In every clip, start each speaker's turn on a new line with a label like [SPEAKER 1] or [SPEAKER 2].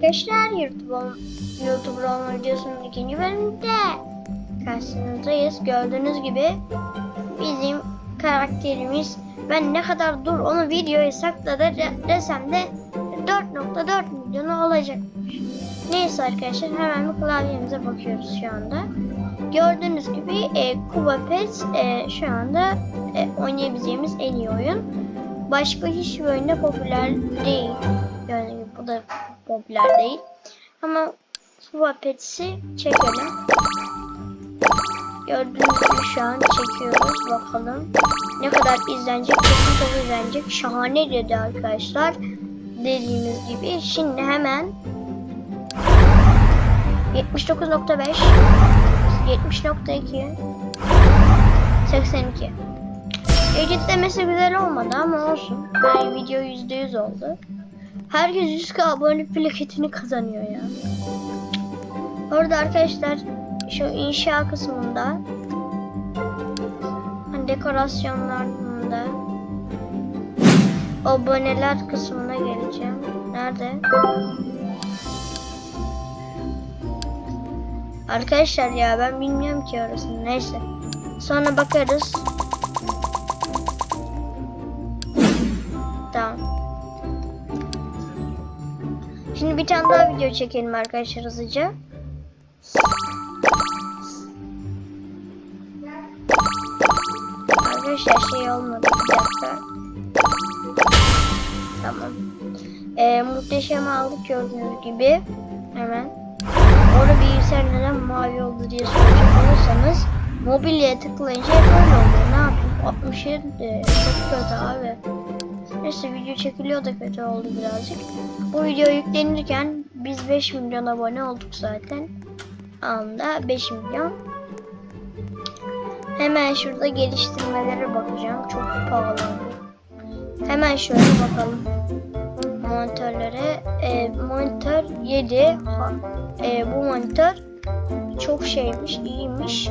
[SPEAKER 1] arkadaşlar YouTube YouTuber olma videosunun ikinci bölümünde karşınızdayız. Gördüğünüz gibi bizim karakterimiz ben ne kadar dur onu videoya sakladı de- desem de 4.4 milyonu olacak. Neyse arkadaşlar hemen bir klavyemize bakıyoruz şu anda. Gördüğünüz gibi e, Kuba Pets e, şu anda e, oynayabileceğimiz en iyi oyun. Başka hiçbir oyunda popüler değil. Bu da popüler değil. Ama Kuba Pets'i çekelim. Gördüğünüz gibi şu an çekiyoruz. Bakalım ne kadar izlenecek. Kesin çok izlenecek. Şahane dedi arkadaşlar. Dediğimiz gibi. Şimdi hemen 79.5 70.2 82 Editlemesi güzel olmadı ama olsun. Yani video %100 oldu. Herkes 100k abone plaketini kazanıyor ya. Orada arkadaşlar şu inşa kısmında hani dekorasyonlarında aboneler kısmına geleceğim. Nerede? Arkadaşlar ya ben bilmiyorum ki orasını. Neyse. Sonra bakarız. Bir tane daha video çekelim arkadaşlar hızlıca. Arkadaşlar şey olmadı bir dakika. Tamam. Ee, muhteşem aldık gördüğünüz gibi. Hemen. Orada bilgisayar neden mavi oldu diye soracak olursanız mobilyaya tıklayınca böyle oluyor. Ne yapayım? 67 de çok kötü abi. Neyse video çekiliyor da kötü oldu birazcık. Bu video yüklenirken biz 5 milyon abone olduk zaten. Anda 5 milyon. Hemen şurada geliştirmelere bakacağım. Çok pahalı. Hemen şöyle bakalım. Monitörlere. E, monitör 7. Ha, e, bu monitör çok şeymiş, iyiymiş.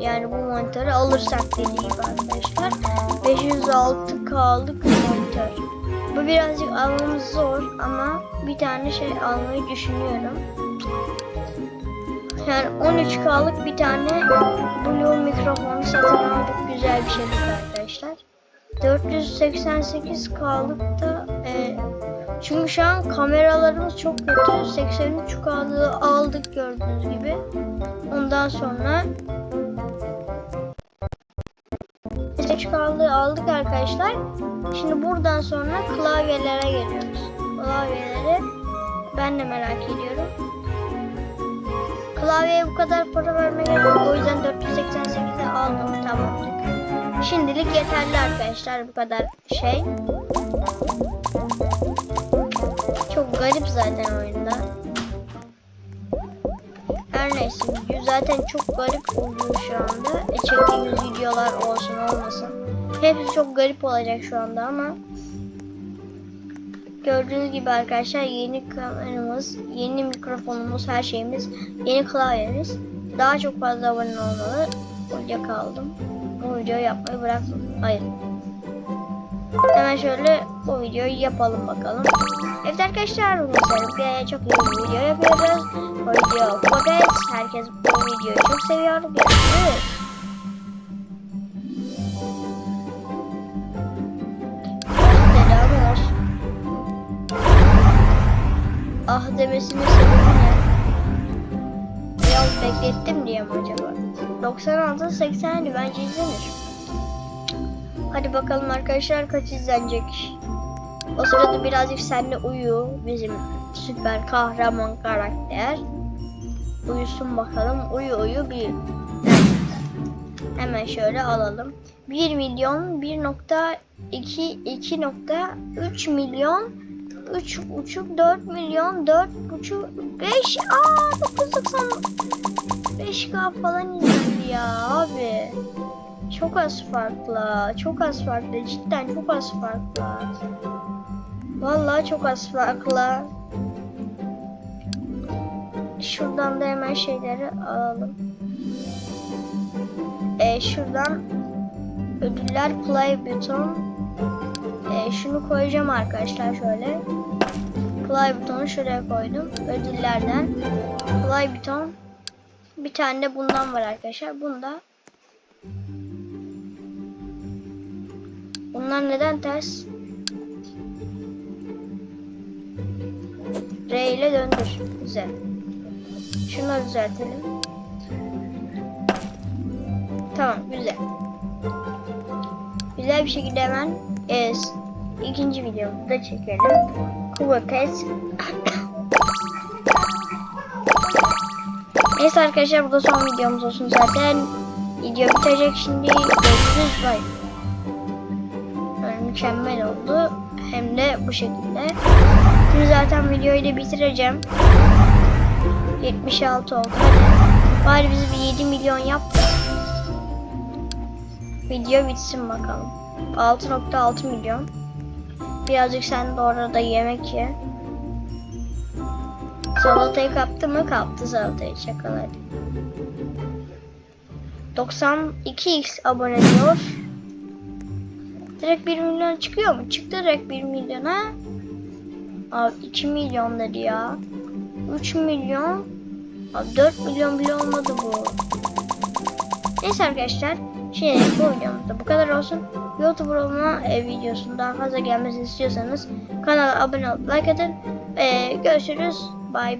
[SPEAKER 1] Yani bu monitörü alırsak dediğim arkadaşlar. 506K'lık monitör. Bu birazcık almamız zor ama bir tane şey almayı düşünüyorum. Yani 13K'lık bir tane Blue mikrofonu satın aldık. Güzel bir şeydi arkadaşlar. 488K'lık da e, çünkü şu an kameralarımız çok kötü. 83K'lığı aldık gördüğünüz gibi. Ondan sonra 83K'lığı aldık arkadaşlar. Şimdi buradan sonra klavyelere geliyoruz. Klavyelere ben de merak ediyorum. Klavyeye bu kadar para vermeye yok. O yüzden 488'e aldım. Tamamdır. Şimdilik yeterli arkadaşlar bu kadar şey. Çok garip zaten oyunda. Her neyse zaten çok garip oluyor şu anda. E, çektiğimiz videolar olsun olmasın. Hepsi çok garip olacak şu anda ama Gördüğünüz gibi arkadaşlar yeni kameramız, yeni mikrofonumuz, her şeyimiz, yeni klavyemiz. Daha çok fazla abone olmalı. Uyuya kaldım. Bu videoyu yapmayı bıraktım. Hayır. Hemen şöyle bu videoyu yapalım bakalım. Evet arkadaşlar sizlerle çok iyi bir video yapıyoruz. Bu video Kubaket. Herkes bu videoyu çok seviyor. Görüşürüz. Ah demesinin sebebi ne? Biraz beklettim diye mi acaba? 96 80 bence izlenir. Hadi bakalım arkadaşlar kaç izlenecek. O sırada birazcık senle uyu bizim süper kahraman karakter. Uyusun bakalım. Uyu uyu bir. Hemen şöyle alalım. 1 milyon 1.2 2.3 milyon 3 buçuk 4 milyon 4 buçuk 5 aa 990 5k falan izlendi ya abi. Çok az farklı. Çok az farklı. Cidden çok az farklı. Vallahi çok az farklı. Şuradan da hemen şeyleri alalım. Ee, şuradan ödüller play buton. Ee, şunu koyacağım arkadaşlar şöyle. play butonu şuraya koydum. Ödüllerden play buton. Bir tane de bundan var arkadaşlar. Bunda Bunlar neden ters? R ile döndür. Güzel. Şunları düzeltelim. Tamam güzel. Güzel bir şekilde hemen e, ikinci videomuzu da çekelim. Kuba Pet. Neyse arkadaşlar bu da son videomuz olsun zaten. Video bitecek şimdi. Görüşürüz. Bye. Mükemmel oldu. Hem de bu şekilde. Şimdi zaten videoyu da bitireceğim. 76 oldu. Hadi. Bari bizi bir 7 milyon yap. da Video bitsin bakalım. 6.6 milyon. Birazcık sen de orada yemek ye. Salatayı kaptı mı? Kaptı salatayı. Hadi. 92x abone diyor. Direkt 1 milyon çıkıyor mu? Çıktı direkt 1 milyona. Abi 2 milyon dedi ya. 3 milyon. Abi 4 milyon bile olmadı bu. Neyse arkadaşlar. Şimdi bu videomuzda bu kadar olsun. YouTuber olma e, daha fazla gelmesini istiyorsanız kanala abone olup like atın. E, görüşürüz. Bye.